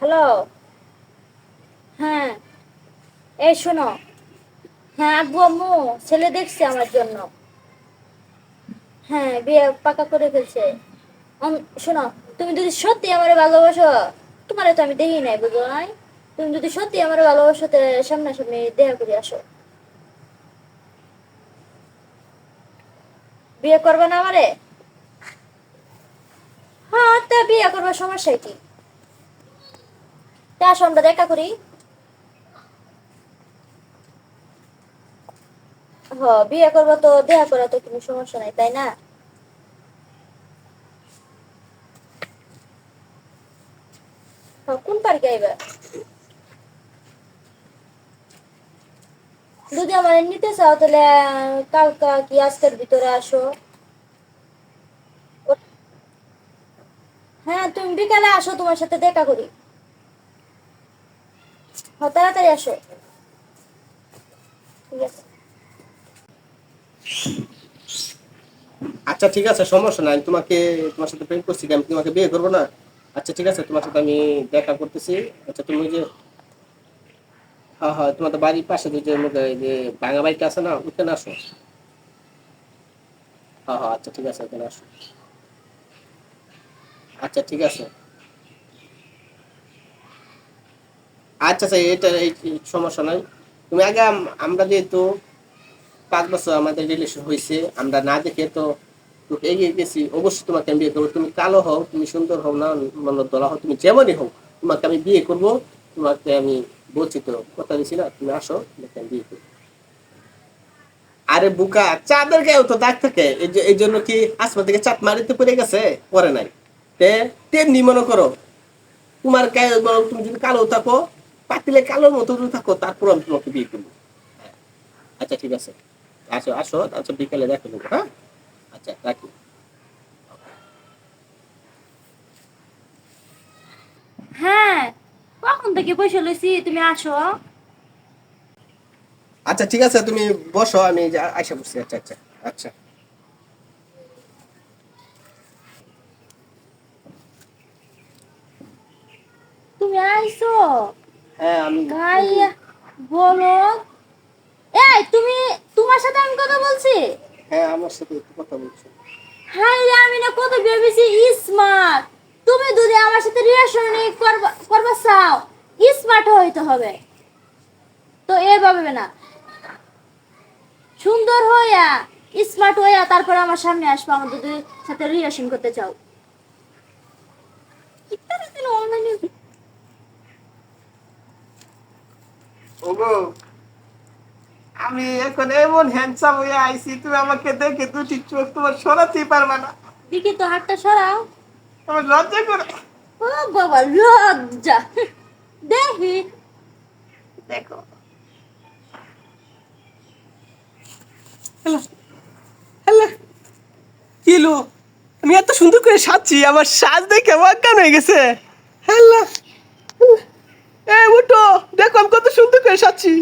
Hello? হ্যাঁ। এই শোনো। হ্যাঁ আব্বু, আম্মু, ছেলে দেখছে আমার জন্য। হ্যাঁ বিয়ে পাকা করে ফেলছে। শোনো, তুমি যদি সত্যি আমার ভালোবাসো, তোমার তো আমি দেখি নাই বুঝলো নাই? তুমি যদি সত্যি আমার ভালোবাসো সামনাসামনি দেখা করে আসো। বিয়ে করবে না আমারে? হ্যাঁ তা বিয়ে করবার সমস্যা কি? তা আসো, আমরা দেখা করি। হ, বিয়ে করব তো, দেখা করা তো কোনো সমস্যা নাই, তাই না? কোন পার্কে আইবা? যদি আমার নিতে চাও, তাহলে, কালকা কি আজকের ভিতরে আসো। হ্যাঁ তুমি বিকালে আসো, তোমার সাথে দেখা করি। তাড়াতাড়ি আসো। ঠিক আছে। আচ্ছা ঠিক আছে, সমস্যা নাই। তোমাকে, তোমার সাথে প্রেম করছি আমি তোমাকে বিয়ে করব না? আচ্ছা ঠিক আছে, তোমার সাথে আমি দেখা করতেছি। আচ্ছা তুমি যে হ্যাঁ হ্যাঁ তোমাদের বাড়ির পাশে যে যে ভাঙা বাড়িটা আছে না ওখানে আসো। হ্যাঁ হ্যাঁ আচ্ছা ঠিক আছে ওখানে আসো। আচ্ছা ঠিক আছে। আচ্ছা আচ্ছা এটা এই সমস্যা নাই। তুমি আগে আমরা যেহেতু পাঁচ বছর আমাদের রিলেশন হয়েছে আমরা না দেখে তো এগিয়ে গেছি, অবশ্যই তোমাকে আমি বিয়ে করব। তুমি কালো হও, তুমি সুন্দর হও, না মানে দলা হও, তুমি যেমনই হও, তোমাকে আমি বিয়ে করব, তোমাকে আমি বলছি তো কথা দিছি না, তুমি আসো, তোমাকে আমি বিয়ে করব। আরে বুকা, চাঁদের গায়েও তো দাগ থাকে, এই জন্য কি আসমান থেকে চাপ মারিতে পড়ে গেছে? পরে নাই। তেমনি মনে করো, তোমার গায়ে তুমি যদি কালো থাকো পাতিলে কালোর মতো যদি থাকো তারপর আমি তোমাকে বিয়ে করব। হ্যাঁ। আচ্ছা ঠিক আছে। আসো আসো আচ্ছা বিকালে দেখো নেব হ্যাঁ? আচ্ছা রাখি। হ্যাঁ কখন থেকে বসে লইছি তুমি আসো। আচ্ছা ঠিক আছে তুমি বসো আমি আইসা বসছি আচ্ছা আচ্ছা আচ্ছা। তুমি আইছো হ্যাঁ আমি গাইয়া বলো। এই তুমি তোমার সাথে আমি কথা বলছি? হ্যাঁ আমার সাথে একটু কথা বলছো। হাই রে আমি না কত ভেবেছি স্মার্ট তুমি যদি আমার সাথে রিলেশন করবা করবা চাও স্মার্ট হইতে হবে। তো এভাবে না। সুন্দর হইয়া স্মার্ট হইয়া তারপর আমার সামনে আসব আমার যদি সাথে রিলেশন করতে চাও। আমি এখন এমন হ্যান্ডসাম হয়ে আইছি তুমি আমাকে দেখে দুটি চোখ তোমার সরাতেই পারবে না। দেখি তো হাতটা সরাও। আমার লজ্জা করে। ও বাবা লজ্জা। দেখি। দেখো। Hello hello. কি লো আমি এত সুন্দর করে সাজছি আমার সাজ দেখে অজ্ঞান হয়ে গেছে? হ্যালো। এই